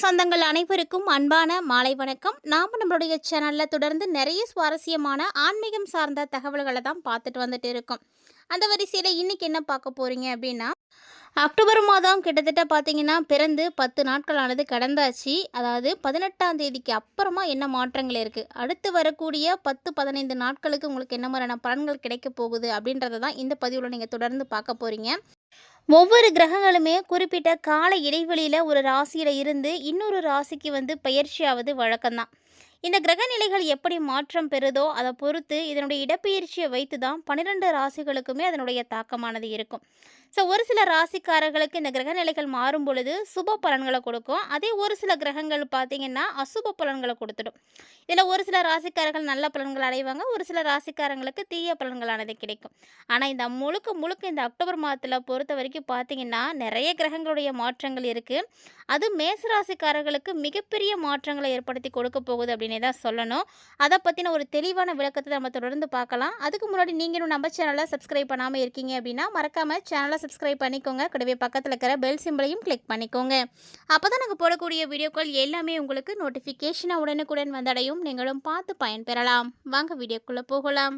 சொந்தங்கள் அனைவருக்கும் அன்பான மாலை வணக்கம். நாம் நம்மளுடைய சேனலில் தொடர்ந்து நிறைய சுவாரஸ்யமான ஆன்மீகம் சார்ந்த தகவல்களை தான் பார்த்துட்டு வந்துட்டு இருக்கோம். அந்த வரிசையில் இன்னைக்கு என்ன பார்க்க போறீங்க அப்படின்னா அக்டோபர் மாதம் கிட்டத்தட்ட பார்த்தீங்கன்னா பிறந்து பத்து நாட்களானது கடந்தாச்சு. அதாவது பதினெட்டாம் தேதிக்கு அப்புறமா என்ன மாற்றங்கள் இருக்குது அடுத்து வரக்கூடிய பத்து பதினைந்து நாட்களுக்கு உங்களுக்கு என்ன மாதிரியான பலன்கள் கிடைக்க போகுது அப்படின்றத தான் இந்த பதிவில் நீங்கள் தொடர்ந்து பார்க்க போகிறீங்க ஒவ்வொரு கிரகங்களுமே குறிப்பிட்ட கால இடைவெளியில் ஒரு ராசியில் இருந்து இன்னொரு ராசிக்கு வந்து பயிற்சியாவது வழக்கம்தான். இந்த கிரக நிலைகள் எப்படி மாற்றம் பெறுதோ அதை பொறுத்து இதனுடைய இடப்பெயர்ச்சியை வைத்து தான் பன்னிரெண்டு ராசிகளுக்குமே அதனுடைய தாக்கமானது இருக்கும். ஸோ ஒரு சில ராசிக்காரர்களுக்கு இந்த கிரக நிலைகள் மாறும் பொழுது சுப பலன்களை கொடுக்கும். அதே ஒரு சில கிரகங்கள் பார்த்தீங்கன்னா அசுப பலன்களை கொடுத்துடும். இதில் ஒரு சில ராசிக்காரர்கள் நல்ல பலன்கள் அடைவாங்க ஒரு சில ராசிக்காரங்களுக்கு தீய பலன்களானது கிடைக்கும். ஆனால் இந்த முழுக்க முழுக்க இந்த அக்டோபர் மாதத்தில் பொறுத்த வரைக்கும் பார்த்தீங்கன்னா நிறைய கிரகங்களுடைய மாற்றங்கள் இருக்குது அது மேசராசிக்காரர்களுக்கு மிகப்பெரிய மாற்றங்களை ஏற்படுத்தி கொடுக்க போகுது அப்படின்னு தான் சொல்லணும். அதை பற்றின ஒரு தெளிவான விளக்கத்தை நம்ம தொடர்ந்து பார்க்கலாம். அதுக்கு முன்னாடி நீங்களும் நம்ம சேனலை சப்ஸ்கிரைப் பண்ணாமல் இருக்கீங்க அப்படின்னா மறக்காமல் சேனலை சப்ஸ்கிரைப் பண்ணிக்கோங்க. கூடவே பக்கத்தில் இருக்கிற பெல் சிம்பிளையும் கிளிக் பண்ணிக்கோங்க. அப்போ தான் நாங்கள் போடக்கூடிய வீடியோக்கள் எல்லாமே உங்களுக்கு நோட்டிஃபிகேஷனாக உடனுக்குடன் வந்தடையும். நீங்களும் பார்த்து பயன்பெறலாம். வாங்க வீடியோக்குள்ளே போகலாம்.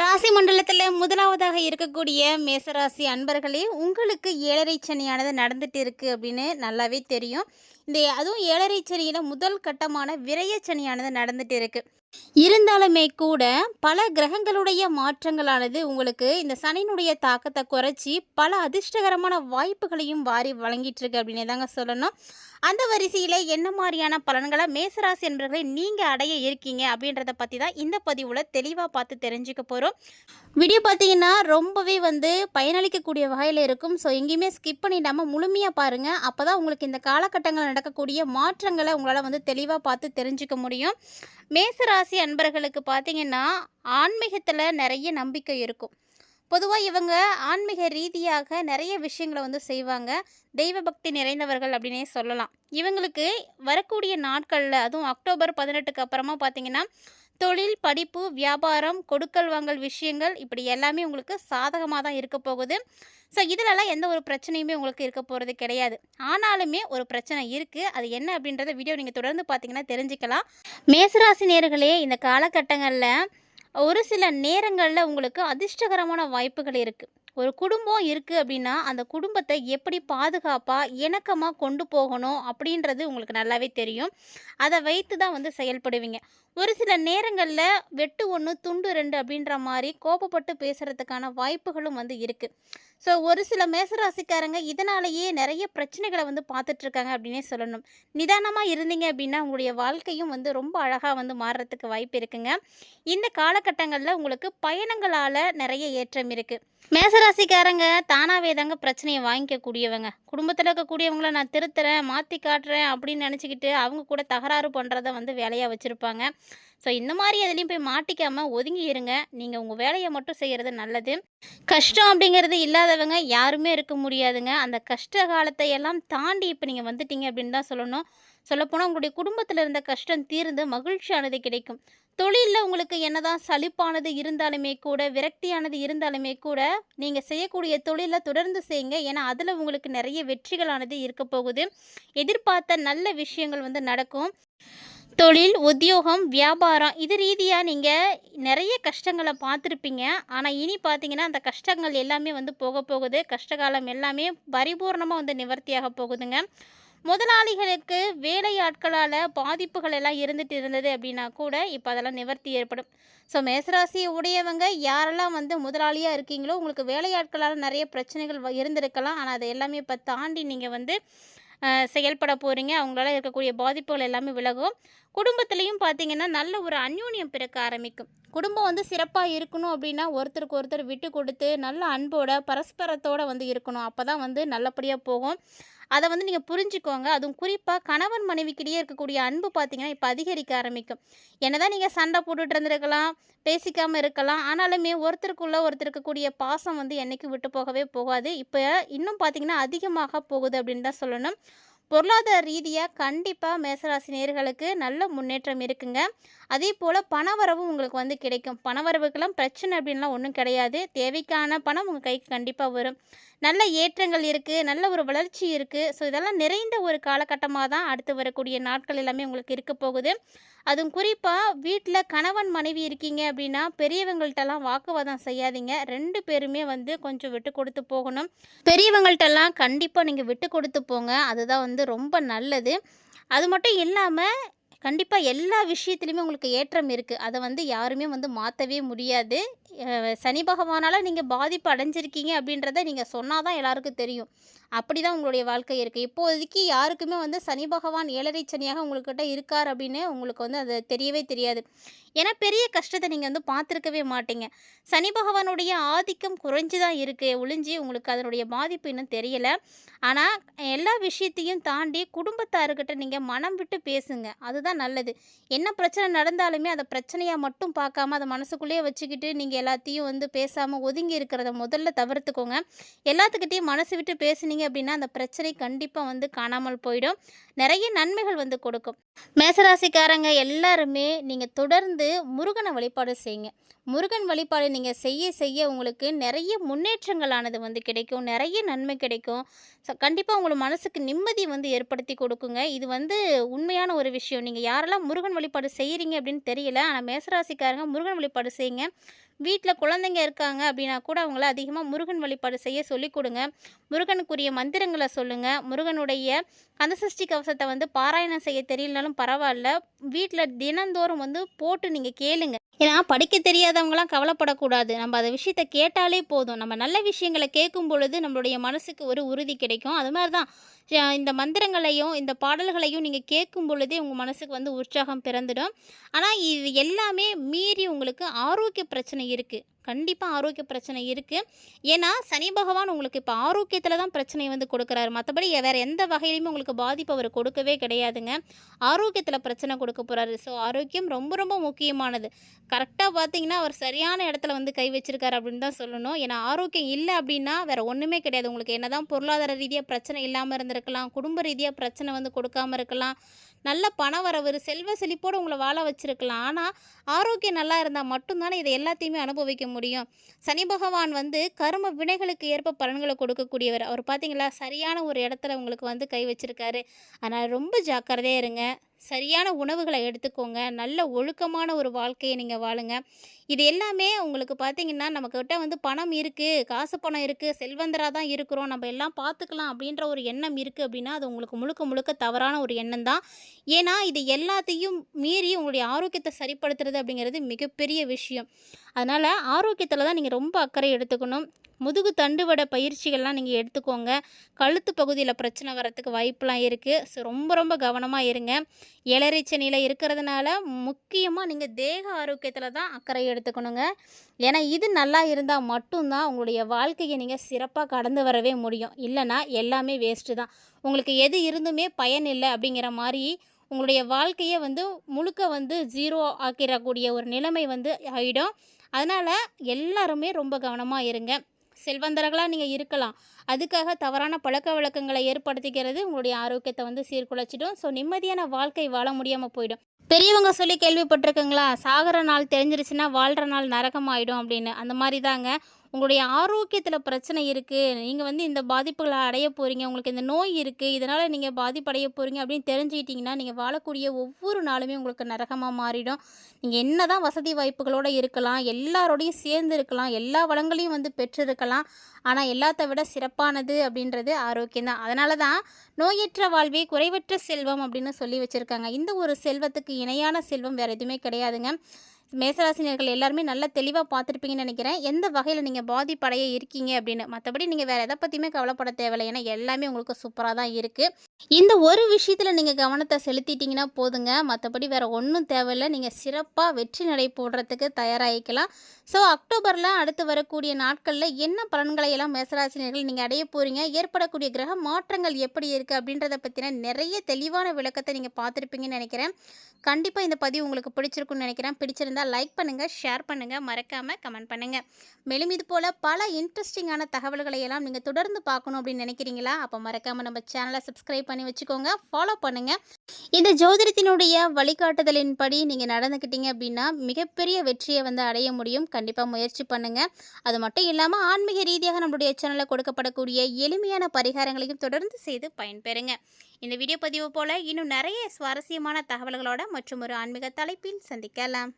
ராசி மண்டலத்தில் முதலாவதாக இருக்கக்கூடிய மேசராசி அன்பர்களே உங்களுக்கு ஏழரை சனியானது நடந்துட்டு இருக்குது அப்படின்னு நல்லாவே தெரியும். இந்த அதுவும் ஏழரை சனியில் முதல் கட்டமான விரைய சனியானது நடந்துட்டு இருக்குது இருந்தாலுமே கூட பல கிரகங்களுடைய மாற்றங்களானது உங்களுக்கு இந்த சனியினுடைய தாக்கத்தை குறைச்சி பல அதிர்ஷ்டகரமான வாய்ப்புகளையும் வாரி வழங்கிட்டுருக்கு அப்படின்னு தாங்க சொல்லணும். அந்த வரிசையில் என்ன மாதிரியான பலன்களை மேசராசி என்பர்களை நீங்கள் அடைய இருக்கீங்க அப்படின்றத பற்றி தான் இந்த பதிவில் தெளிவாக பார்த்து தெரிஞ்சுக்க போகிறோம் வீடியோ பார்த்தீங்கன்னா ரொம்பவே வந்து பயனளிக்கக்கூடிய வகையில் இருக்கும். ஸோ எங்கேயுமே ஸ்கிப் பண்ணிடாமல் முழுமையாக பாருங்கள் அப்போ தான் உங்களுக்கு இந்த காலகட்டங்களில் நடக்கக்கூடிய மாற்றங்களை உங்களால் வந்து தெளிவாக பார்த்து தெரிஞ்சுக்க முடியும். மேசராசி அன்பர்களுக்கு பார்த்தீங்கன்னா ஆன்மீகத்தில் நிறைய நம்பிக்கை இருக்கும். பொதுவாக இவங்க ஆன்மீக ரீதியாக நிறைய விஷயங்களை வந்து செய்வாங்க. தெய்வ பக்தி நிறைந்தவர்கள் அப்படின்னே சொல்லலாம். இவங்களுக்கு வரக்கூடிய நாட்களில் அதுவும் அக்டோபர் பதினெட்டுக்கு அப்புறமா பார்த்தீங்கன்னா தொழில் படிப்பு வியாபாரம் கொடுக்கல் வாங்கல் விஷயங்கள் இப்படி எல்லாமே உங்களுக்கு சாதகமாக தான் இருக்க போகுது. ஸோ இதிலலாம் எந்த ஒரு பிரச்சனையுமே உங்களுக்கு இருக்க போகிறது கிடையாது. ஆனாலுமே ஒரு பிரச்சனை இருக்குது அது என்ன அப்படின்றத வீடியோ நீங்கள் தொடர்ந்து பார்த்தீங்கன்னா தெரிஞ்சுக்கலாம். மேசராசி நேர்களே இந்த காலகட்டங்களில் ஒரு சில நேரங்களில் உங்களுக்கு அதிர்ஷ்டகரமான வாய்ப்புகள் இருக்குது ஒரு குடும்பம் இருக்குது அப்படின்னா அந்த குடும்பத்தை எப்படி பாதுகாப்பாக இணக்கமாக கொண்டு போகணும் அப்படின்றது உங்களுக்கு நல்லாவே தெரியும். அதை வைத்து தான் வந்து செயல்படுவீங்க. ஒரு சில நேரங்களில் வெட்டு ஒன்று துண்டு ரெண்டு அப்படின்ற மாதிரி கோபப்பட்டு பேசுகிறதுக்கான வாய்ப்புகளும் வந்து இருக்குது ஸோ ஒரு சில மேசராசிக்காரங்க இதனாலேயே நிறைய பிரச்சனைகளை வந்து பார்த்துட்ருக்காங்க அப்படின்னே சொல்லணும். நிதானமாக இருந்தீங்க அப்படின்னா உங்களுடைய வாழ்க்கையும் வந்து ரொம்ப அழகாக வந்து மாறுறதுக்கு வாய்ப்பு இருக்குங்க. இந்த காலகட்டங்களில் உங்களுக்கு பயணங்களால் நிறைய ஏற்றம் இருக்குது ராசிக்காரங்க தானாகவே தாங்க பிரச்சனையை வாங்கிக்கக்கூடியவங்க. குடும்பத்தில் இருக்கக்கூடியவங்கள நான் திருத்துறேன் மாற்றி காட்டுறேன் அப்படின்னு நினச்சிக்கிட்டு அவங்க கூட தகராறு பண்ணுறத வந்து வேலையாக வச்சுருப்பாங்க. ஸோ இந்த மாதிரி எதுலேயும் போய் மாட்டிக்காமல் ஒதுங்கி இருங்க. நீங்கள் உங்கள் வேலையை மட்டும் செய்கிறது நல்லது. கஷ்டம் அப்படிங்கிறது இல்லாதவங்க யாருமே இருக்க முடியாதுங்க. அந்த கஷ்ட காலத்தை எல்லாம் தாண்டி இப்போ நீங்கள் வந்துட்டீங்க அப்படின்னு தான் சொல்லணும். சொல்லப்போனால் உங்களுடைய குடும்பத்தில் இருந்த கஷ்டம் தீர்ந்து மகிழ்ச்சியானது கிடைக்கும். தொழிலில் உங்களுக்கு என்னதான் சலிப்பானது இருந்தாலுமே கூட விரக்தியானது இருந்தாலுமே கூட நீங்கள் செய்யக்கூடிய தொழிலை தொடர்ந்து செய்யுங்க. ஏன்னா அதில் உங்களுக்கு நிறைய வெற்றிகளானது இருக்க போகுது. எதிர்பார்த்த நல்ல விஷயங்கள் வந்து நடக்கும். தொழில் உத்தியோகம் வியாபாரம் இது ரீதியாக நீங்கள் நிறைய கஷ்டங்களை பார்த்துருப்பீங்க. ஆனால் இனி பார்த்தீங்கன்னா அந்த கஷ்டங்கள் எல்லாமே வந்து போக போகுது. கஷ்டகாலம் எல்லாமே பரிபூர்ணமாக வந்து நிவர்த்தியாக போகுதுங்க. முதலாளிகளுக்கு வேலையாட்களால் பாதிப்புகள் எல்லாம் இருந்துட்டு இருந்தது அப்படின்னா கூட இப்போ அதெல்லாம் நிவர்த்தி ஏற்படும். ஸோ மேசராசியை உடையவங்க யாரெல்லாம் வந்து முதலாளியாக இருக்கீங்களோ உங்களுக்கு வேலையாட்களால் நிறைய பிரச்சனைகள் இருந்திருக்கலாம். ஆனால் அதை எல்லாமே இப்போ தாண்டி நீங்கள் வந்து செயல்பட போகிறீங்க அவங்களால இருக்கக்கூடிய பாதிப்புகள் எல்லாமே விலகும். குடும்பத்துலேயும் பார்த்தீங்கன்னா நல்ல ஒரு அந்யூன்யம் பிறக்க ஆரம்பிக்கும். குடும்பம் வந்து சிறப்பாக இருக்கணும் அப்படின்னா ஒருத்தருக்கு ஒருத்தர் விட்டு கொடுத்து நல்ல அன்போட பரஸ்பரத்தோட வந்து இருக்கணும். அப்போ தான் வந்து நல்லபடியாக போகும். அதை வந்து நீங்கள் புரிஞ்சுக்கோங்க. அதுவும் குறிப்பாக கணவன் மனைவிக்கிடையே இருக்கக்கூடிய அன்பு பார்த்தீங்கன்னா இப்போ அதிகரிக்க ஆரம்பிக்கும். என்னதான் நீங்கள் சண்டை போட்டுட்டு இருந்திருக்கலாம் பேசிக்காமல் இருக்கலாம் ஆனாலுமே ஒருத்தருக்குள்ளே ஒருத்தருக்கக்கூடிய பாசம் வந்து என்றைக்கும் விட்டு போகவே போகாது. இப்போ இன்னும் பார்த்தீங்கன்னா அதிகமாக போகுது அப்படின்னு தான் சொல்லணும். பொருளாதார ரீதியாக கண்டிப்பாக மேசராசி நேர்களுக்கு நல்ல முன்னேற்றம் இருக்குங்க. அதே போல் பணவரவு உங்களுக்கு வந்து கிடைக்கும். பணவரவுக்கெல்லாம் பிரச்சனை அப்படின்லாம் ஒன்றும் கிடையாது. தேவைக்கான பணம் உங்கள் கைக்கு கண்டிப்பாக வரும். நல்ல ஏற்றங்கள் இருக்குது நல்ல ஒரு வளர்ச்சி இருக்குது ஸோ இதெல்லாம் நிறைந்த ஒரு காலகட்டமாக தான் அடுத்து வரக்கூடிய நாட்கள் எல்லாமே உங்களுக்கு இருக்க போகுது. அதுவும் குறிப்பாக வீட்டில் கணவன் மனைவி இருக்கீங்க அப்படின்னா பெரியவங்கள்ட்டெல்லாம் வாக்குவாதம் செய்யாதீங்க. ரெண்டு பேருமே வந்து கொஞ்சம் விட்டு கொடுத்து போகணும். பெரியவங்கள்ட்டெல்லாம் கண்டிப்பாக நீங்கள் விட்டு கொடுத்து போங்க. அதுதான் வந்து ரொம்ப நல்லது. அது மட்டும் இல்லாமல் கண்டிப்பாக எல்லா விஷயத்துலையுமே உங்களுக்கு ஏற்றம் இருக்குது அதை வந்து யாருமே வந்து மாற்றவே முடியாது. சனி பகவானால் நீங்கள் பாதிப்பு அடைஞ்சிருக்கீங்க அப்படின்றத நீங்கள் சொன்னால் தான் எல்லாருக்கும் தெரியும். அப்படி தான் உங்களுடைய வாழ்க்கை இருக்குது இப்போதைக்கு யாருக்குமே வந்து சனி பகவான் ஏழரை சனியாக உங்கள்கிட்ட இருக்கார் அப்படின்னு உங்களுக்கு வந்து அது தெரியவே தெரியாது. ஏன்னா பெரிய கஷ்டத்தை நீங்கள் வந்து பார்த்துருக்கவே மாட்டீங்க. சனி பகவானுடைய ஆதிக்கம் குறைஞ்சு தான் இருக்குது ஒளிஞ்சி உங்களுக்கு அதனுடைய பாதிப்பு இன்னும் தெரியலை. ஆனால் எல்லா விஷயத்தையும் தாண்டி குடும்பத்தாருக்கிட்ட நீங்கள் மனம் விட்டு பேசுங்க. அதுதான் நல்லது. என்ன பிரச்சனை நடந்தாலுமே அதை பிரச்சனையாக மட்டும் பார்க்காம அதை மனசுக்குள்ளேயே வச்சுக்கிட்டு நீங்கள் எல்லாத்தையும் வந்து பேசாமல் ஒதுங்கி இருக்கிறத முதல்ல தவிர்த்துக்கோங்க. எல்லாத்துக்கிட்டையும் மனசு விட்டு பேசுனீங்க அப்படின்னா அந்த பிரச்சனை கண்டிப்பாக வந்து காணாமல் போயிடும். நிறைய நன்மைகள் வந்து கொடுக்கும். மேசராசிக்காரங்க எல்லாருமே நீங்கள் தொடர்ந்து முருகனை வழிபாடு செய்யுங்க. முருகன் வழிபாடு நீங்கள் செய்ய செய்ய உங்களுக்கு நிறைய முன்னேற்றங்களானது வந்து கிடைக்கும். நிறைய நன்மை கிடைக்கும். கண்டிப்பாக உங்களுக்கு மனசுக்கு நிம்மதி வந்து ஏற்படுத்தி கொடுக்குங்க. இது வந்து உண்மையான ஒரு விஷயம். நீங்கள் யாரெல்லாம் முருகன் வழிபாடு செய்கிறீங்க அப்படின்னு தெரியல ஆனால் மேசராசிக்காரங்க முருகன் வழிபாடு செய்யுங்க. வீட்டில் குழந்தைங்க இருக்காங்க அப்படின்னா கூட அவங்கள அதிகமாக முருகன் வழிபாடு செய்ய சொல்லிக் கொடுங்க. முருகனுக்குரிய மந்திரங்களை சொல்லுங்கள் முருகனுடைய கந்தசஷ்டி கவசத்தை வந்து பாராயணம் செய்ய தெரியலனாலும் பரவாயில்ல. வீட்டில் தினந்தோறும் வந்து போட்டு நீங்கள் கேளுங்க. ஏன்னா படிக்க தெரியாதவங்களாம் கவலைப்படக்கூடாது. நம்ம அதை விஷயத்த கேட்டாலே போதும். நம்ம நல்ல விஷயங்களை கேட்கும் பொழுது நம்மளுடைய மனசுக்கு ஒரு உறுதி கிடைக்கும். அது மாதிரி தான் இந்த மந்திரங்களையும் இந்த பாடல்களையும் நீங்கள் கேட்கும் பொழுதே உங்கள் மனசுக்கு வந்து உற்சாகம் பிறந்துடும். ஆனால் இது எல்லாமே மீறி உங்களுக்கு ஆரோக்கிய பிரச்சனை இருக்குது கண்டிப்பாக ஆரோக்கிய பிரச்சனை இருக்குது ஏன்னா சனி பகவான் உங்களுக்கு இப்போ ஆரோக்கியத்தில் தான் பிரச்சனை வந்து கொடுக்குறாரு. மற்றபடி வேறு எந்த வகையிலையுமே உங்களுக்கு பாதிப்பு அவர் கொடுக்கவே கிடையாதுங்க. ஆரோக்கியத்தில் பிரச்சனை கொடுக்க போகிறாரு ஸோ ஆரோக்கியம் ரொம்ப ரொம்ப முக்கியமானது. கரெக்டாக பார்த்தீங்கன்னா அவர் சரியான இடத்துல வந்து கை வச்சிருக்காரு அப்படின்னு தான் சொல்லணும். ஏன்னா ஆரோக்கியம் இல்லை அப்படின்னா வேறு ஒன்றுமே கிடையாது. உங்களுக்கு என்ன தான் பொருளாதார ரீதியாக பிரச்சனை இல்லாமல் இருந்திருக்கலாம். குடும்ப ரீதியாக பிரச்சனை வந்து கொடுக்காம இருக்கலாம். நல்ல பண வரவு செல்வ செழிப்போடு உங்களை வாழ வச்சுருக்கலாம். ஆனால் ஆரோக்கியம் நல்லா இருந்தால் மட்டும்தானே இதை எல்லாத்தையுமே அனுபவிக்க முடியும். சனி பகவான் வந்து கர்ம வினைகளுக்கு ஏற்ப பலன்களை கொடுக்கக்கூடியவர். அவர் பார்த்தீங்களா? சரியான ஒரு இடத்துல உங்களுக்கு வந்து கை வச்சுருக்காரு. அதனால் ரொம்ப ஜாக்கிரதையாக இருங்க. சரியான உணவுகளை எடுத்துக்கோங்க. நல்ல ஒழுக்கமான ஒரு வாழ்க்கையை நீங்கள் வாழுங்க. இது எல்லாமே உங்களுக்கு பார்த்தீங்கன்னா நம்மக்கிட்ட வந்து பணம் இருக்குது காசு பணம் இருக்குது செல்வந்தராக தான் இருக்கிறோம். நம்ம எல்லாம் பார்த்துக்கலாம் அப்படின்ற ஒரு எண்ணம் இருக்குது அப்படின்னா அது உங்களுக்கு முழுக்க முழுக்க தவறான ஒரு எண்ணம் தான். ஏன்னா இது எல்லாத்தையும் மீறி உங்களுடைய ஆரோக்கியத்தை சரிப்படுத்துறது அப்படிங்கிறது மிகப்பெரிய விஷயம். அதனால் ஆரோக்கியத்தில் தான் நீங்கள் ரொம்ப அக்கறை எடுத்துக்கணும். முதுகு தண்டுவட பயிற்சிகள்லாம் நீங்கள் எடுத்துக்கோங்க. கழுத்து பகுதியில் பிரச்சனை வரத்துக்கு வாய்ப்பெலாம் இருக்குது ஸோ ரொம்ப ரொம்ப கவனமாக இருங்க. ஏழரை இருக்கிறதுனால முக்கியமாக நீங்கள் தேக ஆரோக்கியத்தில் தான் அக்கறை எடுத்துக்கணுங்க. ஏன்னா இது நல்லா இருந்தால் மட்டும்தான் உங்களுடைய வாழ்க்கையை நீங்கள் சிறப்பாக கடந்து வரவே முடியும். இல்லைன்னா எல்லாமே வேஸ்ட்டு தான். உங்களுக்கு எது இருந்துமே பயன் இல்லை அப்படிங்கிற மாதிரி உங்களுடைய வாழ்க்கையை வந்து முழுக்க வந்து ஜீரோ ஆக்கிடக்கூடிய ஒரு நிலைமை வந்து ஆகிடும் அதனால் எல்லாருமே ரொம்ப கவனமாக இருங்க. செல்வந்தர்களாக நீங்கள் இருக்கலாம். அதுக்காக தவறான பழக்க வழக்கங்களை ஏற்படுத்திக்கிறது உங்களுடைய ஆரோக்கியத்தை வந்து சீர்குலைச்சிடும். ஸோ நிம்மதியான வாழ்க்கை வாழ முடியாமல் போயிடும். பெரியவங்க சொல்லி கேள்விப்பட்டிருக்கீங்களா? சாகிற நாள் தெரிஞ்சிருச்சுன்னா வாழ்கிற நாள் நரகமாயிடும் அப்படின்னு. அந்த மாதிரி தாங்க. உங்களுடைய ஆரோக்கியத்தில் பிரச்சனை இருக்குது நீங்கள் வந்து இந்த பாதிப்புகளை அடைய போகிறீங்க உங்களுக்கு இந்த நோய் இருக்குது இதனால் நீங்கள் பாதிப்படைய போகிறீங்க அப்படின்னு தெரிஞ்சுக்கிட்டிங்கன்னா நீங்கள் வாழக்கூடிய ஒவ்வொரு நாளுமே உங்களுக்கு நரகமாக மாறிடும். நீங்கள் என்ன தான் வசதி வாய்ப்புகளோடு இருக்கலாம். எல்லாரோடையும் சேர்ந்து இருக்கலாம். எல்லா வளங்களையும் வந்து பெற்றிருக்கலாம். ஆனால் எல்லாத்த விட சிறப்பானது அப்படின்றது ஆரோக்கியம் தான் அதனால தான் நோயற்ற வாழ்வே குறைவற்ற செல்வம் அப்படின்னு சொல்லி வச்சுருக்காங்க. இந்த ஒரு செல்வத்துக்கு இணையான செல்வம் வேறு எதுவுமே கிடையாதுங்க. மேசராசினியர்கள் எல்லாருமே நல்லா தெளிவாக பார்த்துருப்பீங்கன்னு நினைக்கிறேன். எந்த வகையில் நீங்கள் பாதிப்படைய இருக்கீங்க அப்படின்னு? மற்றபடி நீங்கள் வேறு எதை பற்றியுமே கவலைப்பட தேவையில்லை. ஏன்னா எல்லாமே உங்களுக்கு சூப்பராக தான் இருக்குது இந்த ஒரு விஷயத்தில் நீங்கள் கவனத்தை செலுத்திட்டீங்கன்னா போதுங்க. மற்றபடி வேறு ஒன்றும் தேவையில்லை. நீங்கள் சிறப்பாக வெற்றி நடை போடுறதுக்கு தயாராகிக்கலாம். ஸோ அக்டோபரில் அடுத்து வரக்கூடிய நாட்களில் என்ன பலன்களை எல்லாம் மேசராசினியர்கள் நீங்கள் அடைய போகிறீங்க ஏற்படக்கூடிய கிரக மாற்றங்கள் எப்படி இருக்குது அப்படின்றத பற்றின நிறைய தெளிவான விளக்கத்தை நீங்கள் பார்த்துருப்பீங்கன்னு நினைக்கிறேன். கண்டிப்பாக இந்த பதிவு உங்களுக்கு பிடிச்சிருக்குன்னு நினைக்கிறேன். பிடிச்சிருந்தால் லைக் பண்ணுங்கள் ஷேர் பண்ணுங்கள் மறக்காமல் கமெண்ட் பண்ணுங்கள் மேலும் இது போல் பல இன்ட்ரெஸ்டிங்கான தகவல்களை எல்லாம் நீங்கள் தொடர்ந்து பார்க்கணும் அப்படின்னு நினைக்கிறீங்களா? அப்போ மறக்காமல் நம்ம சேனலை சப்ஸ்கிரைப் பண்ணி வச்சுக்கோங்க. ஃபாலோ பண்ணுங்கள் இந்த ஜோதிடத்தினுடைய வழிகாட்டுதலின்படி நீங்கள் நடந்துக்கிட்டீங்க அப்படின்னா மிகப்பெரிய வெற்றியை வந்து அடைய முடியும். கண்டிப்பாக முயற்சி பண்ணுங்கள் அது மட்டும் இல்லாமல் ஆன்மீக ரீதியாக நம்மளுடைய சேனலில் கொடுக்கப்படக்கூடிய எளிமையான பரிகாரங்களையும் தொடர்ந்து செய்து பயன்பெறுங்க. இந்த வீடியோ பதிவு போல் இன்னும் நிறைய சுவாரஸ்யமான தகவல்களோட மற்றும் ஒரு ஆன்மீக தலைப்பில் சந்திக்கலாம்.